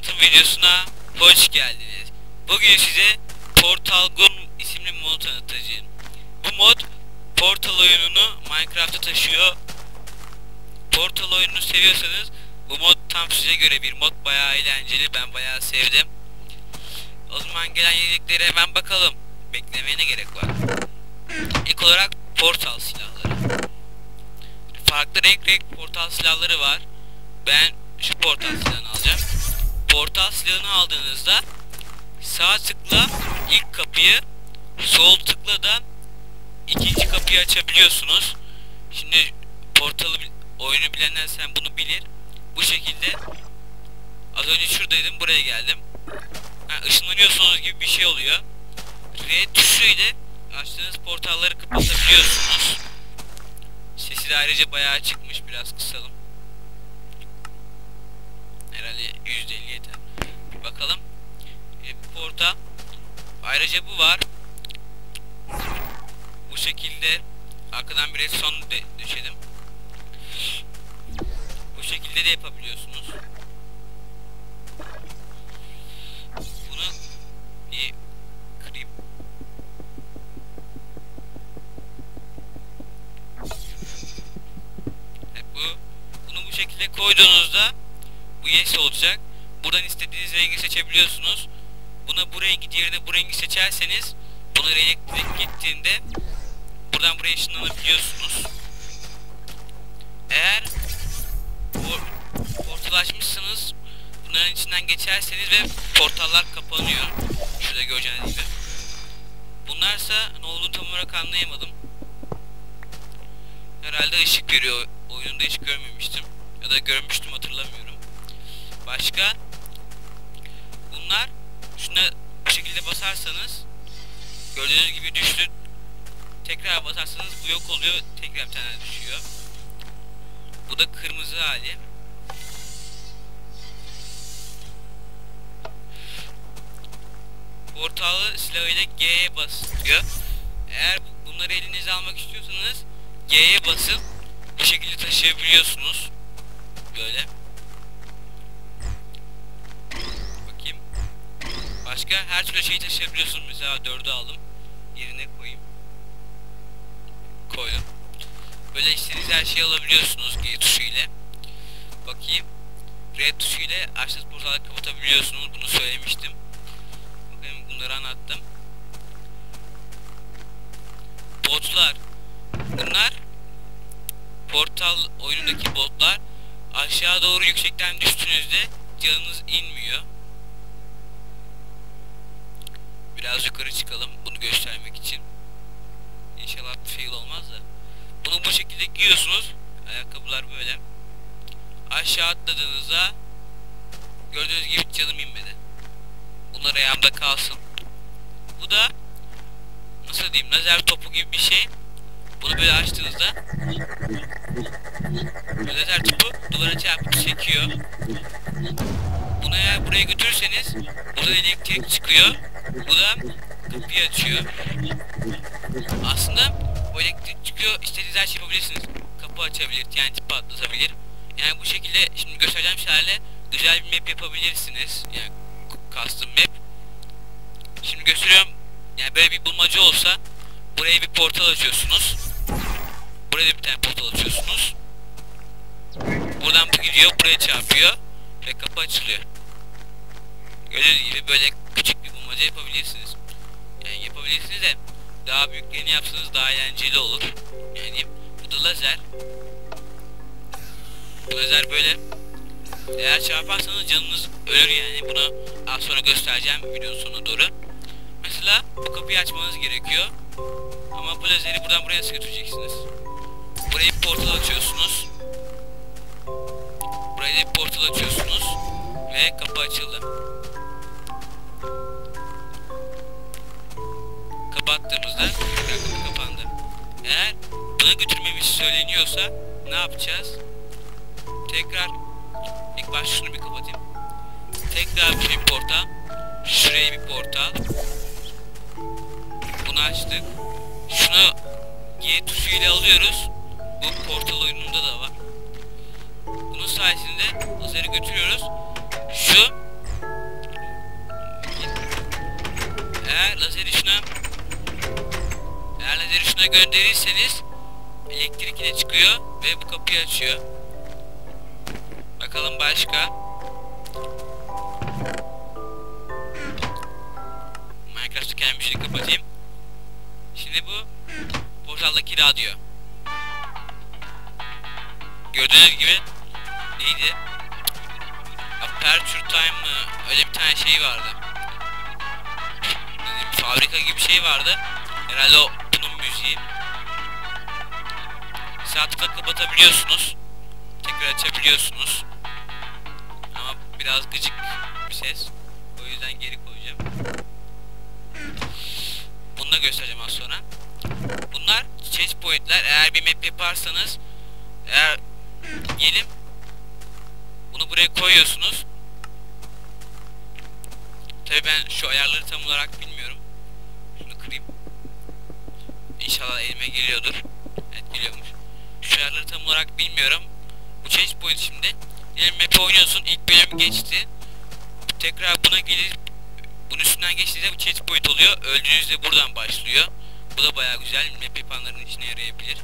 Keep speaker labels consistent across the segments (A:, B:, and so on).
A: tanıtım videosuna hoş geldiniz. Bugün size Portal Gun isimli mod tanıtacağım. Bu mod Portal oyununu Minecraft'a taşıyor. Portal oyununu seviyorsanız bu mod tam size göre bir mod. Bayağı eğlenceli. Ben bayağı sevdim. O zaman gelen yeniliklere hemen bakalım. Beklemeye ne gerek var? İlk olarak Portal silahları. Farklı renk renk portal silahları var. Ben şu portal silahını alacağım. Portal silahını aldığınızda sağ tıkla ilk kapıyı, sol tıkla da ikinci kapıyı açabiliyorsunuz. Şimdi portalı oyunu bilenler sen bunu bilir. Bu şekilde az önce şuradaydım buraya geldim. Ha, ışınlanıyorsunuz gibi bir şey oluyor. R tuşu ile açtığınız portalları kapatabiliyorsunuz. Sesi de ayrıca bayağı çıkmış biraz kısalım. Herhalde %50 yeter. Bir bakalım. E, bu portal. Ayrıca bu var. Bu şekilde arkadan bir redstone de düşelim. Bu şekilde de yapabiliyorsunuz. Bunu bir kırayım. Evet, bu bunu bu şekilde koyduğunuzda yes olacak. Buradan istediğiniz rengi seçebiliyorsunuz. Buna bu rengi diğerine bu rengi seçerseniz bunu elektrik gittiğinde buradan buraya ışınlanabiliyorsunuz. Eğer por portal açmışsınız bunların içinden geçerseniz ve portallar kapanıyor. Şurada göreceğiniz gibi. Bunlarsa ne olduğunu tam olarak anlayamadım. Herhalde ışık veriyor. Oyununda hiç görmemiştim. Ya da görmüştüm hatırlamıyorum. Başka? Bunlar şuna bu şekilde basarsanız gördüğünüz gibi düştü. Tekrar basarsanız bu yok oluyor. Tekrar bir tane düşüyor. Bu da kırmızı hali. Portalı silahıyla G'ye basıyor. Eğer bunları elinize almak istiyorsanız G'ye basın. Bu şekilde taşıyabiliyorsunuz. Böyle. Başka her türlü şeyi taşıyabiliyorsunuz. Mesela 4'ü aldım. Yerine koyayım. Koydum. Böyle istediğiniz her şeyi alabiliyorsunuz G tuşu ile. Bakayım. R tuşu ile açtığınız portalları kapatabiliyorsunuz. Bunu söylemiştim. Bakayım bunları anlattım. Botlar. Bunlar portal oyunundaki botlar aşağı doğru yüksekten düştüğünüzde canınız inmiyor. Biraz yukarı çıkalım bunu göstermek için. İnşallah bir fail olmaz da. Bunu bu şekilde giyiyorsunuz. Ayakkabılar böyle. Aşağı atladığınızda gördüğünüz gibi canım inmedi. Bunlar ayağımda kalsın. Bu da nasıl diyeyim lazer topu gibi bir şey. Bunu böyle açtığınızda lazer topu duvara çarpıp çekiyor. Bunu eğer buraya götürürseniz buradan elektrik çıkıyor. Bu da kapıyı açıyor. Aslında o elektrik çıkıyor istediğiniz her şey yapabilirsiniz. Kapı açabilir, TNT patlatabilir. Yani bu şekilde şimdi göstereceğim şeylerle güzel bir map yapabilirsiniz. Yani custom map. Şimdi gösteriyorum. Yani böyle bir bulmaca olsa buraya bir portal açıyorsunuz. Buraya bir tane portal açıyorsunuz. Buradan bu gidiyor, buraya çarpıyor ve kapı açılıyor. Gördüğünüz gibi böyle bulmaca yapabilirsiniz. Yani yapabilirsiniz de daha büyüklerini yapsanız daha eğlenceli olur. Yani bu da lazer. Bu lazer böyle. Eğer çarparsanız canınız ölür yani. Bunu az sonra göstereceğim videonun sonuna doğru. Mesela bu kapıyı açmanız gerekiyor. Ama bu lazeri buradan buraya götüreceksiniz? Burayı bir portal açıyorsunuz. Burayı da portal açıyorsunuz. Ve kapı açıldı. söyleniyorsa ne yapacağız? Tekrar ilk başta şunu bir kapatayım. Tekrar bir portal. Şuraya bir portal. Bunu açtık. Şunu G tuşuyla alıyoruz. Bu portal oyununda da var. Bunun sayesinde lazeri götürüyoruz. Şu eğer lazeri şuna eğer lazeri şuna gönderirseniz elektrik yine çıkıyor ve bu kapıyı açıyor. Bakalım başka. Minecraft'ı kendi bir kapatayım. Şimdi bu portaldaki radyo. Gördüğünüz gibi neydi? Aperture Time mı? Öyle bir tane şey vardı. Fabrika gibi bir şey vardı. Herhalde o Sağ kapatabiliyorsunuz. Tekrar açabiliyorsunuz. Ama biraz gıcık bir ses. O yüzden geri koyacağım. Bunu da göstereceğim az sonra. Bunlar checkpointler. Eğer bir map yaparsanız eğer diyelim bunu buraya koyuyorsunuz. Tabii ben şu ayarları tam olarak bilmiyorum. Şunu kırayım. İnşallah elime geliyordur. Evet geliyormuş. Ayarları tam olarak bilmiyorum. Bu checkpoint şimdi. Diyelim map oynuyorsun. ilk bölüm geçti. Tekrar buna gelip bunun üstünden geçtiğinde bu checkpoint oluyor. Öldüğünüzde buradan başlıyor. Bu da bayağı güzel. Map yapanların içine yarayabilir.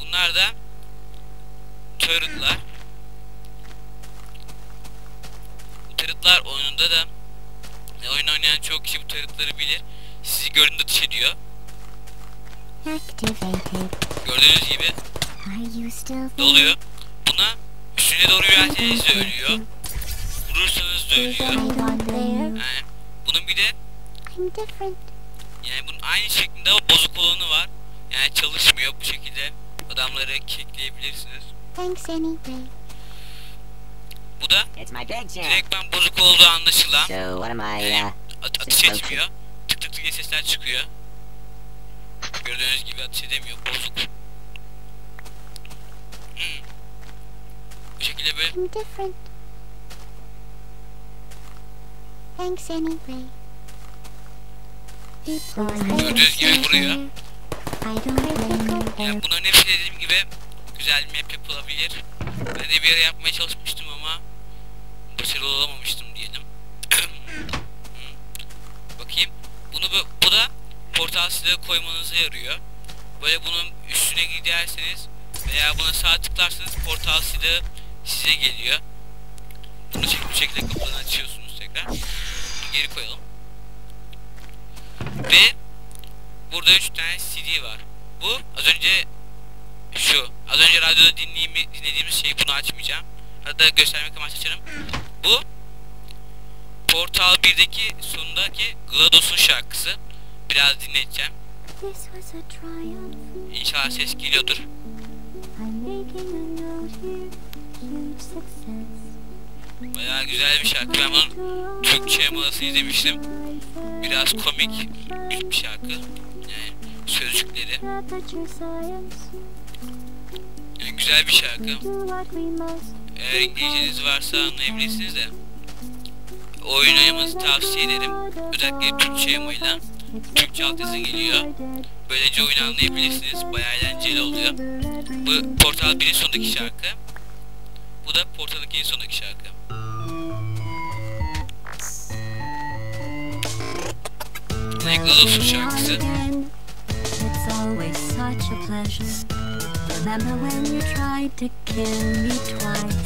A: Bunlar da turret'lar. Bu turret'lar oyununda da e, oyun oynayan çok kişi bu turret'ları bilir. Sizi gördüğünde ateş ediyor. Gördüğünüz gibi
B: Are you still there?
A: doluyor. Buna üstüne doğru yönelseniz de ölüyor. Vurursanız da ölüyor. Yani bunun bir de yani bunun aynı şeklinde o bozuk olanı var. Yani çalışmıyor bu şekilde adamları kekleyebilirsiniz.
B: Thanks anyway.
A: Bu da direkt ben bozuk olduğu anlaşılan
C: So what am I, uh,
A: At ateş etmiyor. Tık tık tık diye sesler çıkıyor. Gördüğünüz gibi ateş edemiyor. Bozuk. Bu böyle
B: I'm different. Thanks anyway.
A: Gördüğünüz gibi vuruyor.
B: I don't blame you.
A: yani bunların hepsi dediğim gibi güzel bir map yapılabilir. Ben de bir ara yapmaya çalışmıştım ama başarılı olamamıştım diyelim. Bakayım. Bunu bu, bu da portal silahı koymanıza yarıyor. Böyle bunun üstüne giderseniz veya buna sağ tıklarsanız portal silahı size geliyor. Bunu çek bu şekilde kapıdan açıyorsunuz tekrar. Bunu geri koyalım. Ve burada 3 tane CD var. Bu az önce şu az önce radyoda dinlediğimiz şey bunu açmayacağım. Hatta göstermek amaçlı açarım. Bu Portal 1'deki sonundaki GLaDOS'un şarkısı. Biraz dinleteceğim. İnşallah ses geliyordur. Bayağı güzel bir şarkı. Ben bunun Türkçe molasını izlemiştim. Biraz komik bir şarkı. Yani sözcükleri. Yani güzel bir şarkı. Eğer İngilizceniz varsa anlayabilirsiniz de. Oynamanızı tavsiye ederim. Özellikle Türkçe yamayla. Türkçe altyazı geliyor. Böylece oyunu anlayabilirsiniz. Bayağı eğlenceli oluyor. Bu Portal 1'in sonundaki şarkı. Bu da Portal 2'nin sonundaki şarkı. Ne GLaDOS'un şarkısı.
D: Remember when you tried to kill me twice?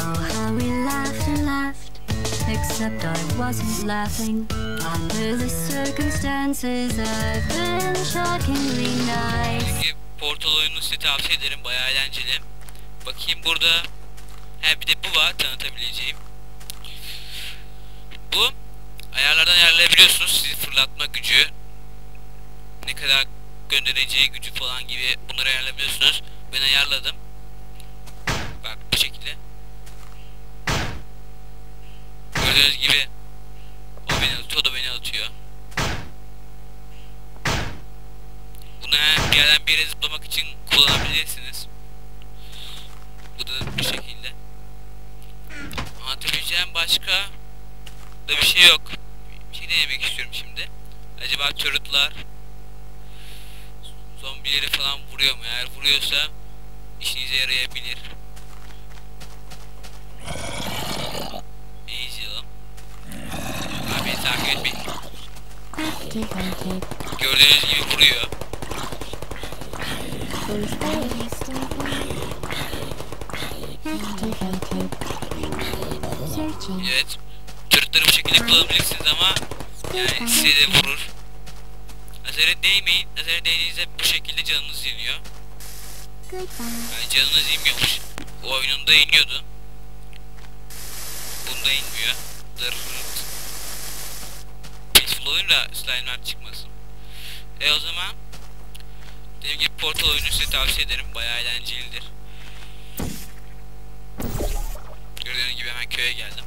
D: Oh, how we laughed and laughed. Except I wasn't laughing. Under the circumstances, I've been shockingly nice.
A: Portal oyununu size tavsiye ederim. Bayağı eğlenceli. Bakayım burada. He bir de bu var tanıtabileceğim. Bu ayarlayabiliyorsunuz. Sizi fırlatma gücü. Ne kadar göndereceği gücü falan gibi bunları ayarlayabiliyorsunuz. Ben ayarladım. Bak bu şekilde. Gördüğünüz gibi o beni atıyor, o da beni atıyor. Bunu bir yerden bir yere zıplamak için kullanabilirsiniz. Bu da bu şekilde. Anlatabileceğim başka da bir şey yok. Bir denemek istiyorum şimdi. Acaba turretlar zombileri falan vuruyor mu? Eğer vuruyorsa işinize yarayabilir. Ne izleyelim? Abi takip etmeyin. Gördüğünüz gibi vuruyor. Evet. Turretları bu şekilde kullanabilirsiniz ama yani size de vurur. Lazere değmeyin. Lazere değdiğinizde bu şekilde canınız.
B: Goodbye.
A: Yani canınız inmiyormuş. O oyununda iniyordu. Bunda inmiyor. Dırırırt. Peaceful oyunla slime'lar çıkmasın. E o zaman dediğim gibi Portal oyunu size tavsiye ederim. Bayağı eğlencelidir. Gördüğünüz gibi hemen köye geldim.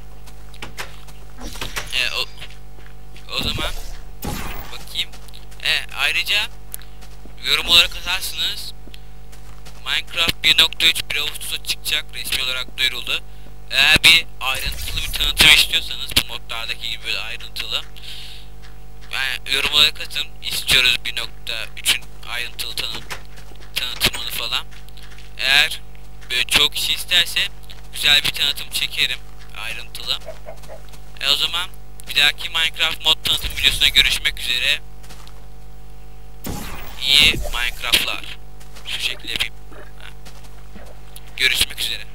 A: Ayrıca yorum olarak atarsınız. Minecraft 1.3 1 Ağustos'a çıkacak resmi olarak duyuruldu. Eğer bir ayrıntılı bir tanıtım istiyorsanız bu modlardaki gibi böyle ayrıntılı yani yorum olarak atın istiyoruz 1.3'ün ayrıntılı tanı tanıtımını falan. Eğer böyle çok kişi isterse güzel bir tanıtım çekerim ayrıntılı. E o zaman bir dahaki Minecraft mod tanıtım videosuna görüşmek üzere. İyi Minecraft'lar. Şu şekilde. Görüşmek üzere.